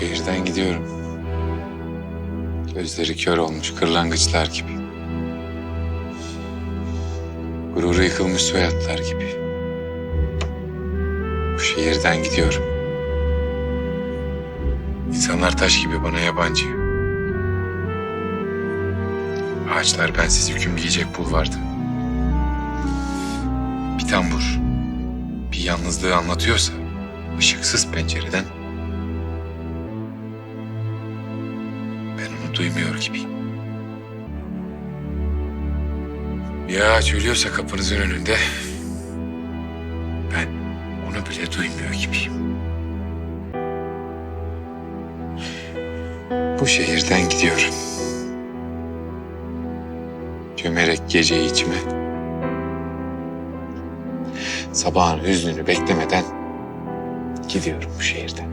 şehirden gidiyorum. Gözleri kör olmuş kırlangıçlar gibi. Gururu yıkılmış soyadlar gibi. Bu şehirden gidiyorum. İnsanlar taş gibi bana yabancı. Ağaçlar bensiz hüküm giyecek bulvarda. Bir tambur bir yalnızlığı anlatıyorsa ışıksız pencereden duymuyor gibiyim. Bir ağaç ölüyorsa kapınızın önünde ben onu bile duymuyor gibiyim. Bu şehirden gidiyorum. Gömerek geceyi içime. Sabahın hüznünü beklemeden gidiyorum bu şehirden.